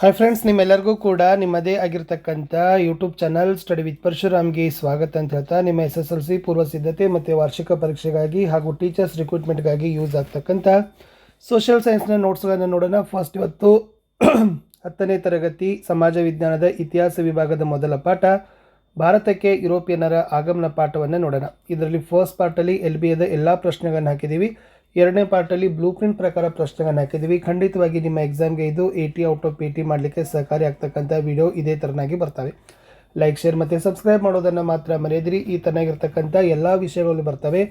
Hi friends ನಿಮ್ಮೆಲ್ಲರಿಗೂ ಕೂಡ ನಿಮ್ಮದೇ ಆಗಿರ್ತಕ್ಕಂಥ ಯೂಟ್ಯೂಬ್ ಚಾನಲ್ ಸ್ಟಡಿ ವಿತ್ ಪರಶುರಾಮ್ಗೆ ಸ್ವಾಗತ ಅಂತ ಹೇಳ್ತಾ, ನಿಮ್ಮ ಎಸ್ ಎಸ್ ಎಲ್ ಸಿ ಪೂರ್ವ ಸಿದ್ಧತೆ ಮತ್ತು ವಾರ್ಷಿಕ ಪರೀಕ್ಷೆಗಾಗಿ ಹಾಗೂ ಟೀಚರ್ಸ್ ರಿಕ್ರೂಟ್ಮೆಂಟ್ಗಾಗಿ ಯೂಸ್ ಆಗ್ತಕ್ಕಂಥ ಸೋಷಿಯಲ್ ಸೈನ್ಸ್ನ ನೋಟ್ಸ್ಗಳನ್ನು ನೋಡೋಣ. ಫಸ್ಟ್ ಇವತ್ತು ಹತ್ತನೇ ತರಗತಿ ಸಮಾಜ ವಿಜ್ಞಾನದ ಇತಿಹಾಸ ವಿಭಾಗದ ಮೊದಲ ಪಾಠ, ಭಾರತಕ್ಕೆ ಯುರೋಪಿಯನ್ನರ ಆಗಮನ ಪಾಠವನ್ನು ನೋಡೋಣ. ಇದರಲ್ಲಿ ಫಸ್ಟ್ ಪಾರ್ಟಲ್ಲಿ ಎಲ್ ಬಿ ಎದ ಎಲ್ಲ ಪ್ರಶ್ನೆಗಳನ್ನು ಹಾಕಿದ್ದೀವಿ ಎರಡನೇ ಪಾರ್ಟಲ್ಲಿ ಬ್ಲೂ ಪ್ರಿಂಟ್ ಪ್ರಕಾರ ಪ್ರಶ್ನೆಗಳನ್ನು ಹಾಕಿದ್ದೀವಿ. ಖಂಡಿತವಾಗಿ ನಿಮ್ಮ ಎಕ್ಸಾಮ್ಗೆ ಇದು ಏಯ್ಟಿ ಔಟ್ ಆಫ್ ಏಯ್ಟಿ ಮಾಡಲಿಕ್ಕೆ ಸಹಕಾರಿ ಆಗ್ತಕ್ಕಂಥ ವಿಡಿಯೋ ಇದೇ ಥರನಾಗಿ ಬರ್ತವೆ. ಲೈಕ್ ಶೇರ್ ಮತ್ತು ಸಬ್ಸ್ಕ್ರೈಬ್ ಮಾಡೋದನ್ನು ಮಾತ್ರ ಮರೆಯದಿರಿ. ಈ ತರನಾಗಿರ್ತಕ್ಕಂಥ ಎಲ್ಲ ವಿಷಯಗಳು ಬರ್ತವೆ.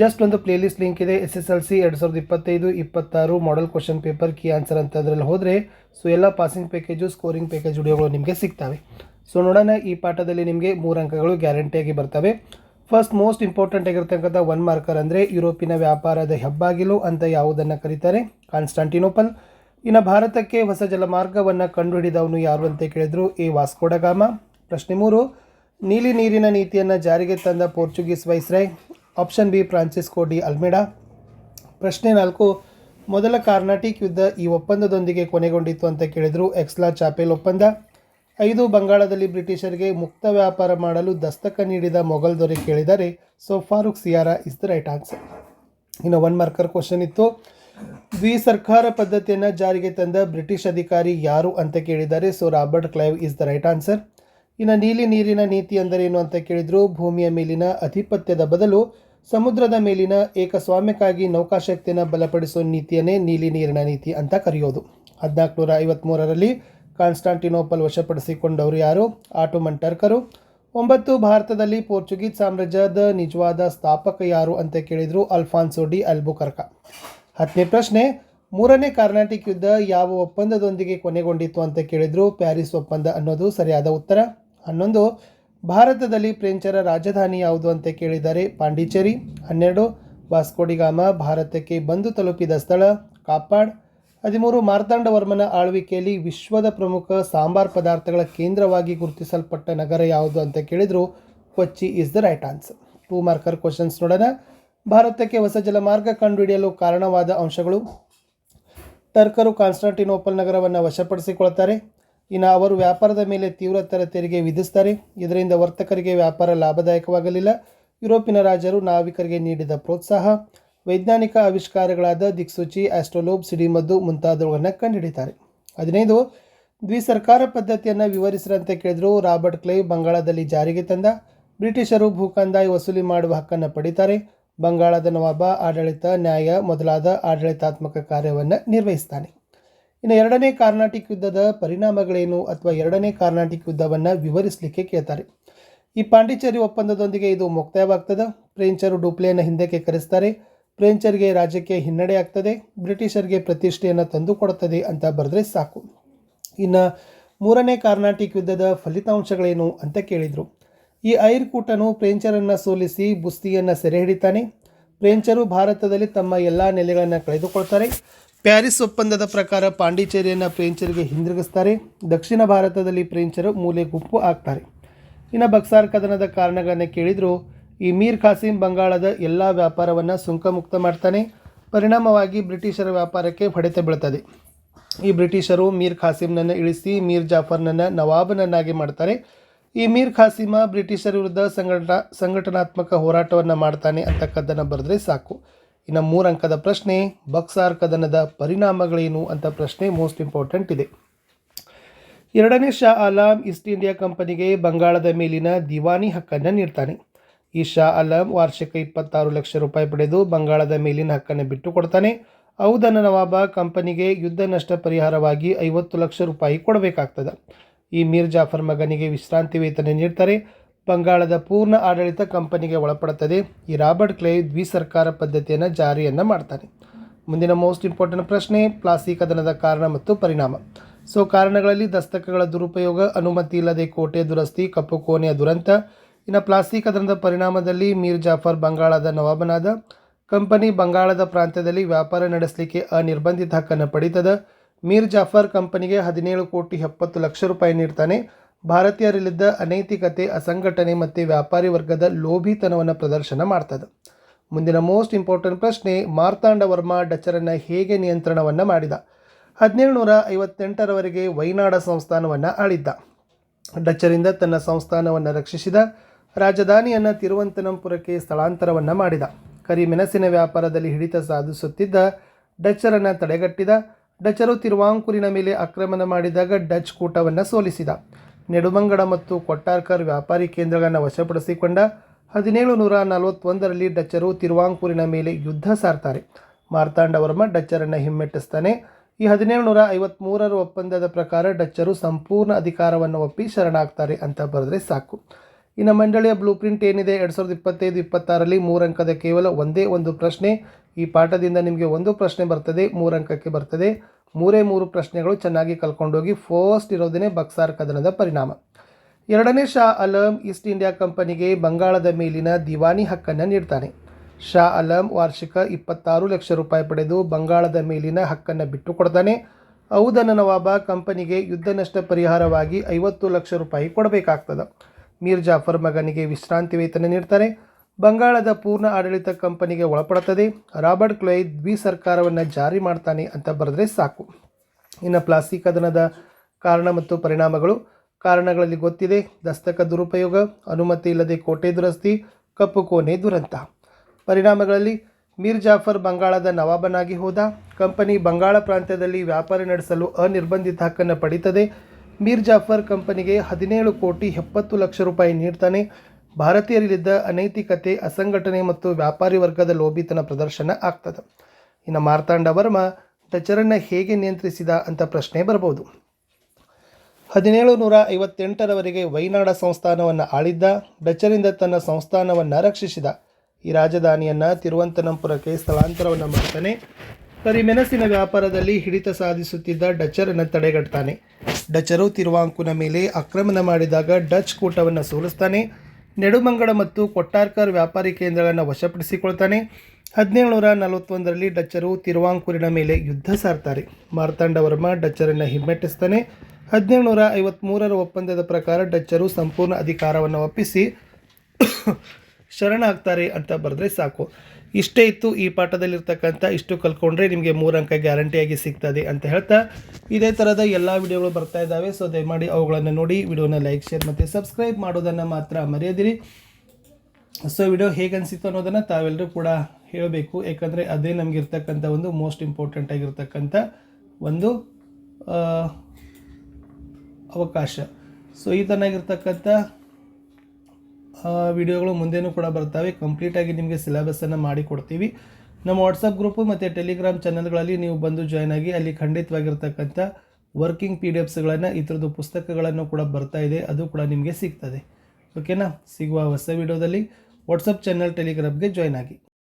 ಜಸ್ಟ್ ಒಂದು ಪ್ಲೇಲಿಸ್ಟ್ ಲಿಂಕ್ ಇದೆ. ಎಸ್ ಎಸ್ ಎಲ್ ಸಿ ಎರಡು ಸಾವಿರದ ಇಪ್ಪತ್ತೈದು, ಇಪ್ಪತ್ತಾರು model question paper key answer ಅಂತ ಅದರಲ್ಲಿ ಹೋದರೆ ಸೊ ಎಲ್ಲ ಪಾಸಿಂಗ್ ಪ್ಯಾಕೇಜು ಸ್ಕೋರಿಂಗ್ ಪ್ಯಾಕೇಜ್ ವಿಡಿಯೋಗಳು ನಿಮಗೆ ಸಿಗ್ತವೆ. ಸೊ ನೋಡೋಣ, ಈ ಪಾಠದಲ್ಲಿ ನಿಮಗೆ ಮೂರು ಅಂಕಗಳು ಗ್ಯಾರಂಟಿಯಾಗಿ ಬರ್ತವೆ. ಫಸ್ಟ್ ಮೋಸ್ಟ್ ಇಂಪಾರ್ಟೆಂಟ್ ಆಗಿರ್ತಕ್ಕಂಥ ಒನ್ ಮಾರ್ಕರ್ ಅಂದರೆ ಯುರೋಪಿನ ವ್ಯಾಪಾರದ ಹೆಬ್ಬಾಗಿಲು ಅಂತ ಯಾವುದನ್ನು ಕರೀತಾರೆ? ಕಾನ್ಸ್ಟಾಂಟಿನೋಪಲ್. ಇನ್ನು ಭಾರತಕ್ಕೆ ಹೊಸ ಜಲಮಾರ್ಗವನ್ನು ಕಂಡುಹಿಡಿದವನು ಯಾರು ಅಂತ ಕೇಳಿದ್ರು ಎ ವಾಸ್ಕೋಡಗಾಮ ಪ್ರಶ್ನೆ ಮೂರು, ನೀಲಿ ನೀರಿನ ನೀತಿಯನ್ನು ಜಾರಿಗೆ ತಂದ Portuguese viceroy option B, Francisco de Almeida. ಪ್ರಶ್ನೆ ನಾಲ್ಕು, ಮೊದಲ ಕಾರ್ನಾಟಿಕ್ ಯುದ್ಧ ಈ ಒಪ್ಪಂದದೊಂದಿಗೆ ಕೊನೆಗೊಂಡಿತ್ತು ಅಂತ ಕೇಳಿದರು ಎಕ್ಸ್ಲಾ ಚಾಪೆಲ್ ಒಪ್ಪಂದ. ಐದು ಬಂಗಾಳದಲ್ಲಿ ಬ್ರಿಟಿಷರಿಗೆ ಮುಕ್ತ ವ್ಯಾಪಾರ ಮಾಡಲು ದಸ್ತಕ ನೀಡಿದ ಮೊಘಲ್ ದೊರೆ ಕೇಳಿದರೆ so Farrukh Siyar is the right answer ಇನ್ನು ಒನ್ ಮಾರ್ಕರ್ ಕ್ವಶನ್ ಇತ್ತು. ದ್ವಿ ಸರ್ಕಾರ ಪದ್ಧತಿಯನ್ನು ಜಾರಿಗೆ ತಂದ ಬ್ರಿಟಿಷ್ ಅಧಿಕಾರಿ ಯಾರು ಅಂತ ಕೇಳಿದ್ದಾರೆ so Robert Clive is the right answer ಇನ್ನು ನೀಲಿ ನೀರಿನ ನೀತಿ ಅಂದರೇನು ಅಂತ ಕೇಳಿದ್ರು, ಭೂಮಿಯ ಮೇಲಿನ ಅಧಿಪತ್ಯದ ಬದಲು ಸಮುದ್ರದ ಮೇಲಿನ ಏಕಸ್ವಾಮ್ಯಕ್ಕಾಗಿ ನೌಕಾಶಕ್ತಿಯನ್ನು ಬಲಪಡಿಸುವ ನೀತಿಯನ್ನೇ ನೀಲಿ ನೀರಿನ ನೀತಿ ಅಂತ ಕರೆಯೋದು. ಹದಿನಾಲ್ಕು ನೂರ ಐವತ್ತ್ಮೂರರಲ್ಲಿ ಕಾನ್ಸ್ಟಾಂಟಿನೋಪಲ್ ವಶಪಡಿಸಿಕೊಂಡವರು ಯಾರು? ಆಟೋಮನ್ ಟರ್ಕರು. ಒಂಬತ್ತು, ಭಾರತದಲ್ಲಿ ಪೋರ್ಚುಗೀಸ್ ಸಾಮ್ರಾಜ್ಯದ ನಿಜವಾದ ಸ್ಥಾಪಕ ಯಾರು ಅಂತ ಕೇಳಿದರು ಅಲ್ಫಾನ್ಸೋ ಡಿ ಅಲ್ಬುಕರ್ಕ. ಹತ್ತನೇ ಪ್ರಶ್ನೆ, ಮೂರನೇ ಕಾರ್ನಾಟಿಕ್ ಯುದ್ಧ ಯಾವ ಒಪ್ಪಂದದೊಂದಿಗೆ ಕೊನೆಗೊಂಡಿತ್ತು ಅಂತ ಕೇಳಿದರು ಪ್ಯಾರಿಸ್ ಒಪ್ಪಂದ ಅನ್ನೋದು ಸರಿಯಾದ ಉತ್ತರ. ಹನ್ನೊಂದು, ಭಾರತದಲ್ಲಿ ಪ್ರೆಂಚರ ರಾಜಧಾನಿ ಯಾವುದು ಅಂತ ಕೇಳಿದ್ದಾರೆ ಪಾಂಡಿಚೇರಿ. ಹನ್ನೆರಡು ವಾಸ್ಕೋಡಿಗಾಮ ಭಾರತಕ್ಕೆ ಬಂದು ತಲುಪಿದ ಸ್ಥಳ ಕಾಪಾಡ್ ಹದಿಮೂರು ಮಾರ್ತಾಂಡವರ್ಮನ ಆಳ್ವಿಕೆಯಲ್ಲಿ ವಿಶ್ವದ ಪ್ರಮುಖ ಸಾಂಬಾರ್ ಪದಾರ್ಥಗಳ ಕೇಂದ್ರವಾಗಿ ಗುರುತಿಸಲ್ಪಟ್ಟ ನಗರ ಯಾವುದು ಅಂತ ಕೇಳಿದ್ರು Kochi is the right answer two marker questions ನೋಡೋಣ. ಭಾರತಕ್ಕೆ ಹೊಸ ಜಲಮಾರ್ಗ ಕಂಡುಹಿಡಿಯಲು ಕಾರಣವಾದ ಅಂಶಗಳು. ಟರ್ಕರು ಕಾನ್ಸ್ಟಾಂಟಿನೋಪಲ್ ನಗರವನ್ನು ವಶಪಡಿಸಿಕೊಳ್ತಾರೆ. ಇನ್ನು ಅವರು ವ್ಯಾಪಾರದ ಮೇಲೆ ತೀವ್ರತರ ತೆರಿಗೆ ವಿಧಿಸ್ತಾರೆ. ಇದರಿಂದ ವರ್ತಕರಿಗೆ ವ್ಯಾಪಾರ ಲಾಭದಾಯಕವಾಗಲಿಲ್ಲ. ಯುರೋಪಿನ ರಾಜರು ನಾವಿಕರಿಗೆ ನೀಡಿದ ಪ್ರೋತ್ಸಾಹ. ವೈಜ್ಞಾನಿಕ ಆವಿಷ್ಕಾರಗಳಾದ ದಿಕ್ಸೂಚಿ, ಆಸ್ಟ್ರೋಲೋಬ್, ಸಿಡಿಮದ್ದು ಮುಂತಾದವುಗಳನ್ನು ಕಂಡುಹಿಡಿತಾರೆ ಹದಿನೈದು, ದ್ವಿಸರ್ಕಾರ ಪದ್ಧತಿಯನ್ನು ವಿವರಿಸಿರಂತೆ ಕೇಳಿದ್ರು ರಾಬರ್ಟ್ ಕ್ಲೈವ್ ಬಂಗಾಳದಲ್ಲಿ ಜಾರಿಗೆ ತಂದ. ಬ್ರಿಟಿಷರು ಭೂಕಂದಾಯ ವಸೂಲಿ ಮಾಡುವ ಹಕ್ಕನ್ನು ಪಡಿತಾರೆ. ಬಂಗಾಳದ ನವಾಬ, ಆಡಳಿತ, ನ್ಯಾಯ ಮೊದಲಾದ ಆಡಳಿತಾತ್ಮಕ ಕಾರ್ಯವನ್ನು ನಿರ್ವಹಿಸ್ತಾನೆ. ಇನ್ನು ಎರಡನೇ ಕಾರ್ನಾಟಿಕ್ ಯುದ್ಧದ ಪರಿಣಾಮಗಳೇನು ಅಥವಾ ಎರಡನೇ ಕಾರ್ನಾಟಿಕ್ ಯುದ್ಧವನ್ನು ವಿವರಿಸಲಿಕ್ಕೆ ಕೇಳ್ತಾರೆ. ಈ ಪಾಂಡಿಚೇರಿ ಒಪ್ಪಂದದೊಂದಿಗೆ ಇದು ಮುಕ್ತಾಯವಾಗ್ತದೆ. ಫ್ರೆಂಚರು ಡುಪ್ಲೆಯನ್ನು ಹಿಂದಕ್ಕೆ ಕರೆಸ್ತಾರೆ. ಫ್ರೆಂಚರಿಗೆ ರಾಜ್ಯಕ್ಕೆ ಹಿನ್ನಡೆ ಆಗ್ತದೆ, ಬ್ರಿಟಿಷರಿಗೆ ಪ್ರತಿಷ್ಠೆಯನ್ನು ತಂದುಕೊಡುತ್ತದೆ ಅಂತ ಬರೆದ್ರೆ ಸಾಕು. ಇನ್ನು ಮೂರನೇ ಕಾರ್ನಾಟಿಕ್ ಯುದ್ಧದ ಫಲಿತಾಂಶಗಳೇನು ಅಂತ ಕೇಳಿದರು. ಈ ಐರ್ಕೂಟನು ಫ್ರೆಂಚರನ್ನು ಸೋಲಿಸಿ ಬುಸ್ತಿಯನ್ನು ಸೆರೆ ಹಿಡಿತಾನೆ. ಫ್ರೆಂಚರು ಭಾರತದಲ್ಲಿ ತಮ್ಮ ಎಲ್ಲ ನೆಲೆಗಳನ್ನು ಕಳೆದುಕೊಳ್ತಾರೆ. ಪ್ಯಾರಿಸ್ ಒಪ್ಪಂದದ ಪ್ರಕಾರ ಪಾಂಡಿಚೇರಿಯನ್ನು ಫ್ರೆಂಚರಿಗೆ ಹಿಂದಿರುಗಿಸ್ತಾರೆ. ದಕ್ಷಿಣ ಭಾರತದಲ್ಲಿ ಫ್ರೆಂಚರು ಮೂಲೆ ಗುಂಪು ಆಗ್ತಾರೆ. ಇನ್ನು ಬಕ್ಸಾರ್ ಕದನದ ಕಾರಣಗಳನ್ನು ಕೇಳಿದ್ರು. ಈ ಮೀರ್ ಖಾಸಿಂ ಬಂಗಾಳದ ಎಲ್ಲ ವ್ಯಾಪಾರವನ್ನು ಸುಂಕಮುಕ್ತ ಮಾಡ್ತಾನೆ. ಪರಿಣಾಮವಾಗಿ ಬ್ರಿಟಿಷರ ವ್ಯಾಪಾರಕ್ಕೆ ಹೊಡೆತ ಬೀಳ್ತದೆ. ಈ ಬ್ರಿಟಿಷರು ಮೀರ್ ಖಾಸಿಂನನ್ನು ಇಳಿಸಿ ಮೀರ್ ಜಾಫರ್ನನ್ನು ನವಾಬನನ್ನಾಗಿ ಮಾಡ್ತಾರೆ. ಈ ಮೀರ್ ಖಾಸಿಮ ಬ್ರಿಟಿಷರ ವಿರುದ್ಧ ಸಂಘಟನಾ ಸಂಘಟನಾತ್ಮಕ ಹೋರಾಟವನ್ನು ಮಾಡ್ತಾನೆ ಅಂತಕ್ಕದ್ದನ್ನು ಬರೆದ್ರೆ ಸಾಕು. ಇನ್ನು ಮೂರು ಅಂಕದ ಪ್ರಶ್ನೆ, ಬಕ್ಸಾರ್ ಕದನದ ಪರಿಣಾಮಗಳೇನು ಅಂತ ಪ್ರಶ್ನೆ ಮೋಸ್ಟ್ ಇಂಪಾರ್ಟೆಂಟ್ ಇದೆ. ಎರಡನೇ ಶಾ ಆಲಾಮ್ ಈಸ್ಟ್ ಇಂಡಿಯಾ ಕಂಪನಿಗೆ ಬಂಗಾಳದ ಮೇಲಿನ ದಿವಾನಿ ಹಕ್ಕನ್ನು ನೀಡ್ತಾನೆ. ಈ ಅಲಂ ವಾರ್ಷಿಕ ಇಪ್ಪತ್ತಾರು ಲಕ್ಷ ರೂಪಾಯಿ ಪಡೆದು ಬಂಗಾಳದ ಮೇಲಿನ ಹಕ್ಕನ್ನು ಬಿಟ್ಟು ಕೊಡ್ತಾನೆ. ಔದನ ನವಾಬ ಕಂಪನಿಗೆ ಯುದ್ಧ ನಷ್ಟ ಪರಿಹಾರವಾಗಿ ಐವತ್ತು ಲಕ್ಷ ರೂಪಾಯಿ ಕೊಡಬೇಕಾಗ್ತದೆ. ಈ ಮೀರ್ ಜಾಫರ್ ಮಗನಿಗೆ ವಿಶ್ರಾಂತಿ ವೇತನ ನೀಡ್ತಾರೆ. ಬಂಗಾಳದ ಪೂರ್ಣ ಆಡಳಿತ ಕಂಪನಿಗೆ ಒಳಪಡುತ್ತದೆ. ಈ ರಾಬರ್ಟ್ ಕ್ಲೇ ದ್ವಿಸರ್ಕಾರ ಪದ್ಧತಿಯನ್ನು ಜಾರಿಯನ್ನು ಮಾಡ್ತಾನೆ. ಮುಂದಿನ ಮೋಸ್ಟ್ ಇಂಪಾರ್ಟೆಂಟ್ ಪ್ರಶ್ನೆ, ಪ್ಲಾಸಿ ಕದನದ ಕಾರಣ ಮತ್ತು ಪರಿಣಾಮ. ಸೊ ಕಾರಣಗಳಲ್ಲಿ ದಸ್ತಕಗಳ ದುರುಪಯೋಗ, ಅನುಮತಿ ಇಲ್ಲದೆ ಕೋಟೆ ದುರಸ್ತಿ, ಕಪ್ಪು ಕೋಣೆಯ ದುರಂತ ಇನ್ನು ಪ್ಲಾಸ್ಟಿಕ್ ಅದರದ ಪರಿಣಾಮದಲ್ಲಿ ಮೀರ್ ಜಾಫರ್ ಬಂಗಾಳದ ನವಾಬನಾದ. ಕಂಪನಿ ಬಂಗಾಳದ ಪ್ರಾಂತ್ಯದಲ್ಲಿ ವ್ಯಾಪಾರ ನಡೆಸಲಿಕ್ಕೆ ಅನಿರ್ಬಂಧಿತ ಹಕ್ಕನ್ನು ಪಡೀತದ. ಮೀರ್ ಜಾಫರ್ ಕಂಪನಿಗೆ ಹದಿನೇಳು ಕೋಟಿ ಎಪ್ಪತ್ತು ಲಕ್ಷ ರೂಪಾಯಿ ನೀಡ್ತಾನೆ. ಭಾರತೀಯರಲ್ಲಿದ್ದ ಅನೈತಿಕತೆ, ಅಸಂಘಟನೆ ಮತ್ತು ವ್ಯಾಪಾರಿ ವರ್ಗದ ಲೋಭಿತನವನ್ನು ಪ್ರದರ್ಶನ ಮಾಡ್ತದೆ. ಮುಂದಿನ ಮೋಸ್ಟ್ ಇಂಪಾರ್ಟೆಂಟ್ ಪ್ರಶ್ನೆ, ಮಾರ್ತಾಂಡ ವರ್ಮ ಡಚರನ್ನು ಹೇಗೆ ನಿಯಂತ್ರಣವನ್ನು ಮಾಡಿದ? ಹದಿನೇಳು ನೂರ ಐವತ್ತೆಂಟರವರೆಗೆ ವೈನಾಡ ಸಂಸ್ಥಾನವನ್ನು ಆಳಿದ್ದ. ಡಚ್ಚರಿಂದ ತನ್ನ ಸಂಸ್ಥಾನವನ್ನು ರಕ್ಷಿಸಿದ. ರಾಜಧಾನಿಯನ್ನು ತಿರುವಂತನಂಪುರಕ್ಕೆ ಸ್ಥಳಾಂತರವನ್ನು ಮಾಡಿದ. ಕರಿಮೆಣಸಿನ ವ್ಯಾಪಾರದಲ್ಲಿ ಹಿಡಿತ ಸಾಧಿಸುತ್ತಿದ್ದ ಡಚ್ಚರನ್ನು ತಡೆಗಟ್ಟಿದ, ಡಚ್ಚರು ತಿರುವಾಂಕೂರಿನ ಮೇಲೆ ಆಕ್ರಮಣ ಮಾಡಿದಾಗ ಡಚ್ ಕೂಟವನ್ನು ಸೋಲಿಸಿದ. ನೆಡುಮಂಗಡ ಮತ್ತು ಕೊಟ್ಟಾರ್ಕರ್ ವ್ಯಾಪಾರಿ ಕೇಂದ್ರಗಳನ್ನು ವಶಪಡಿಸಿಕೊಂಡ ಹದಿನೇಳು ನೂರ ನಲವತ್ತೊಂದರಲ್ಲಿ ಡಚ್ಚರು ತಿರುವಾಂಕೂರಿನ ಮೇಲೆ ಯುದ್ಧ ಸಾರ್ತಾರೆ. ಮಾರ್ತಾಂಡವರ್ಮ ಡಚ್ಚರನ್ನು ಹಿಮ್ಮೆಟ್ಟಿಸ್ತಾನೆ. ಈ ಹದಿನೇಳು ನೂರ ಐವತ್ತ್ಮೂರರ ಒಪ್ಪಂದದ ಪ್ರಕಾರ ಡಚ್ಚರು ಸಂಪೂರ್ಣ ಅಧಿಕಾರವನ್ನು ಒಪ್ಪಿ ಶರಣಾಗ್ತಾರೆ ಅಂತ ಬರೆದ್ರೆ ಸಾಕು. ಇನ್ನು ಮಂಡಳಿಯ ಬ್ಲೂ ಪ್ರಿಂಟ್ ಏನಿದೆ? ಎರಡು ಸಾವಿರದ ಇಪ್ಪತ್ತೈದು ಇಪ್ಪತ್ತಾರರಲ್ಲಿ ಮೂರಂಕದ ಕೇವಲ ಒಂದೇ ಒಂದು ಪ್ರಶ್ನೆ. ಈ ಪಾಠದಿಂದ ನಿಮಗೆ ಒಂದು ಪ್ರಶ್ನೆ ಬರ್ತದೆ ಮೂರಂಕಕ್ಕೆ ಬರ್ತದೆ. ಮೂರೇ ಮೂರು ಪ್ರಶ್ನೆಗಳು ಚೆನ್ನಾಗಿ ಕಲ್ಕೊಂಡೋಗಿ ಫಸ್ಟ್ ಇರೋದೇ ಬಕ್ಸಾರ್ ಕದನದ ಪರಿಣಾಮ. ಎರಡನೇ ಶಾ ಅಲಂ ಈಸ್ಟ್ ಇಂಡಿಯಾ ಕಂಪನಿಗೆ ಬಂಗಾಳದ ಮೇಲಿನ ದಿವಾನಿ ಹಕ್ಕನ್ನು ನೀಡ್ತಾನೆ. ಶಾ ಅಲಂ ವಾರ್ಷಿಕ ಇಪ್ಪತ್ತಾರು ಲಕ್ಷ ರೂಪಾಯಿ ಪಡೆದು ಬಂಗಾಳದ ಮೇಲಿನ ಹಕ್ಕನ್ನು ಬಿಟ್ಟುಕೊಡ್ತಾನೆ. ಔದನ ನವಾಬ ಕಂಪನಿಗೆ ಯುದ್ಧ ನಷ್ಟ ಪರಿಹಾರವಾಗಿ ಐವತ್ತು ಲಕ್ಷ ರೂಪಾಯಿ ಕೊಡಬೇಕಾಗ್ತದೆ. ಮೀರ್ ಜಾಫರ್ ಮಗನಿಗೆ ವಿಶ್ರಾಂತಿ ವೇತನ ನೀಡ್ತಾರೆ. ಬಂಗಾಳದ ಪೂರ್ಣ ಆಡಳಿತ ಕಂಪನಿಗೆ ಒಳಪಡುತ್ತದೆ. ರಾಬರ್ಟ್ ಕ್ಲೈ ದ್ವಿ ಸರ್ಕಾರವನ್ನು ಜಾರಿ ಮಾಡ್ತಾನೆ ಅಂತ ಬರೆದ್ರೆ ಸಾಕು. ಇನ್ನು ಪ್ಲಾಸ್ಟಿಕ್ ಕದನದ ಕಾರಣ ಮತ್ತು ಪರಿಣಾಮಗಳು. ಕಾರಣಗಳಲ್ಲಿ ಗೊತ್ತಿದೆ, ದಸ್ತಕ ದುರುಪಯೋಗ, ಅನುಮತಿ ಇಲ್ಲದೆ ಕೋಟೆ ದುರಸ್ತಿ, ಕಪ್ಪು ಕೋಣೆ ದುರಂತ. ಪರಿಣಾಮಗಳಲ್ಲಿ ಮೀರ್ ಜಾಫರ್ ಬಂಗಾಳದ ನವಾಬನಾಗಿ ಹೋದ. ಕಂಪನಿ ಬಂಗಾಳ ಪ್ರಾಂತ್ಯದಲ್ಲಿ ವ್ಯಾಪಾರ ನಡೆಸಲು ಅನಿರ್ಬಂಧಿತ ಹಕ್ಕನ್ನು ಪಡೀತದೆ. ಮೀರ್ ಜಾಫರ್ ಕಂಪನಿಗೆ ಹದಿನೇಳು ಕೋಟಿ ಎಪ್ಪತ್ತು ಲಕ್ಷ ರೂಪಾಯಿ ನೀಡ್ತಾನೆ. ಭಾರತೀಯರಲ್ಲಿದ್ದ ಅನೈತಿಕತೆ, ಅಸಂಘಟನೆ ಮತ್ತು ವ್ಯಾಪಾರಿ ವರ್ಗದ ಲೋಭಿತನ ಪ್ರದರ್ಶನ ಆಗ್ತದೆ. ಇನ್ನು ಮಾರ್ತಾಂಡ ವರ್ಮ ಡಚರನ್ನು ಹೇಗೆ ನಿಯಂತ್ರಿಸಿದ ಅಂತ ಪ್ರಶ್ನೆ ಬರಬಹುದು. ಹದಿನೇಳು ನೂರ ಐವತ್ತೆಂಟರವರೆಗೆ ವೈನಾಡ ಸಂಸ್ಥಾನವನ್ನು ಆಳಿದ್ದ, ಡಚರಿಂದ ತನ್ನ ಸಂಸ್ಥಾನವನ್ನು ರಕ್ಷಿಸಿದ. ಈ ರಾಜಧಾನಿಯನ್ನು ತಿರುವಂತನಪುರಕ್ಕೆ ಸ್ಥಳಾಂತರವನ್ನು ಮಾಡ್ತಾನೆ. ಕರಿಮೆಣಸಿನ ವ್ಯಾಪಾರದಲ್ಲಿ ಹಿಡಿತ ಸಾಧಿಸುತ್ತಿದ್ದ ಡಚರನ್ನು ತಡೆಗಟ್ತಾನೆ. ಡಚರು ತಿರುವಾಂಕುನ ಮೇಲೆ ಆಕ್ರಮಣ ಮಾಡಿದಾಗ ಡಚ್ ಕೂಟವನ್ನು ಸೋಲಿಸ್ತಾನೆ. ನೆಡುಮಂಗಡ ಮತ್ತು ಕೊಟ್ಟಾರ್ಕರ್ ವ್ಯಾಪಾರಿ ಕೇಂದ್ರಗಳನ್ನು ವಶಪಡಿಸಿಕೊಳ್ತಾನೆ. ಹದಿನೇಳು ನೂರ ನಲವತ್ತೊಂದರಲ್ಲಿ ಡಚ್ಚರು ತಿರುವಾಂಕೂರಿನ ಮೇಲೆ ಯುದ್ಧ ಸಾರ್ತಾರೆ. ಮಾರ್ತಾಂಡವರ್ಮ ಡಚ್ಚರನ್ನು ಹಿಮ್ಮೆಟ್ಟಿಸ್ತಾನೆ. ಹದಿನೇಳು ನೂರ ಐವತ್ತ್ಮೂರರ ಒಪ್ಪಂದದ ಪ್ರಕಾರ ಡಚ್ಚರು ಸಂಪೂರ್ಣ ಅಧಿಕಾರವನ್ನು ಒಪ್ಪಿಸಿ ಶರಣಾಗ್ತಾರೆ ಅಂತ ಬರೆದ್ರೆ ಸಾಕು. ಇಷ್ಟೇ ಇತ್ತು ಈ ಪಾಠದಲ್ಲಿರ್ತಕ್ಕಂಥ ಇಷ್ಟು ಕಲ್ತ್ಕೊಂಡ್ರೆ ನಿಮಗೆ ಮೂರು ಅಂಕ ಗ್ಯಾರಂಟಿಯಾಗಿ ಸಿಗ್ತದೆ ಅಂತ ಹೇಳ್ತಾ ಇದೇ ಥರದ ಎಲ್ಲ ವಿಡಿಯೋಗಳು ಬರ್ತಾ ಇದ್ದಾವೆ. ಸೊ ದಯಮಾಡಿ ಅವುಗಳನ್ನು ನೋಡಿ, ವಿಡಿಯೋನ ಲೈಕ್ ಶೇರ್ ಮತ್ತು ಸಬ್ಸ್ಕ್ರೈಬ್ ಮಾಡೋದನ್ನು ಮಾತ್ರ ಮರೆಯದಿರಿ. ಸೊ ವಿಡಿಯೋ ಹೇಗೆ ಅನಿಸಿತ್ತು ಅನ್ನೋದನ್ನು ತಾವೆಲ್ಲರೂ ಕೂಡ ಹೇಳಬೇಕು. ಯಾಕಂದರೆ ಅದೇ ನಮಗೆ ಇರ್ತಕ್ಕಂಥ ಒಂದು ಮೋಸ್ಟ್ ಇಂಪಾರ್ಟೆಂಟ್ ಆಗಿರ್ತಕ್ಕಂಥ ಒಂದು ಅವಕಾಶ. ಸೊ ಈ ಥರನಾಗಿರ್ತಕ್ಕಂಥ ವಿಡಿಯೋಗಳು ಮುಂದೆನೂ ಕೂಡ ಬರ್ತವೆ ಕಂಪ್ಲೀಟಾಗಿ ನಿಮಗೆ ಸಿಲೆಬಸ್ಸನ್ನು ಮಾಡಿ ಕೊಡ್ತೀವಿ. ನಮ್ಮ ವಾಟ್ಸಪ್ ಗ್ರೂಪು ಮತ್ತು ಟೆಲಿಗ್ರಾಮ್ ಚಾನಲ್ಗಳಲ್ಲಿ ನೀವು ಬಂದು ಜಾಯ್ನ್ ಆಗಿ ಅಲ್ಲಿ ಖಂಡಿತವಾಗಿರ್ತಕ್ಕಂಥ ವರ್ಕಿಂಗ್ ಪಿ ಡಿ ಎಫ್ಸ್ಗಳನ್ನು ಈ ಥರದ್ದು ಪುಸ್ತಕಗಳನ್ನು ಕೂಡ ಬರ್ತಾ ಇದೆ. ಅದು ಕೂಡ ನಿಮಗೆ ಸಿಗ್ತದೆ. ಓಕೆನಾ ಸಿಗುವ ಹೊಸ ವಿಡಿಯೋದಲ್ಲಿ ವಾಟ್ಸಪ್ ಚಾನಲ್ ಟೆಲಿಗ್ರಾಮ್ಗೆ ಜಾಯ್ನ್ ಆಗಿ.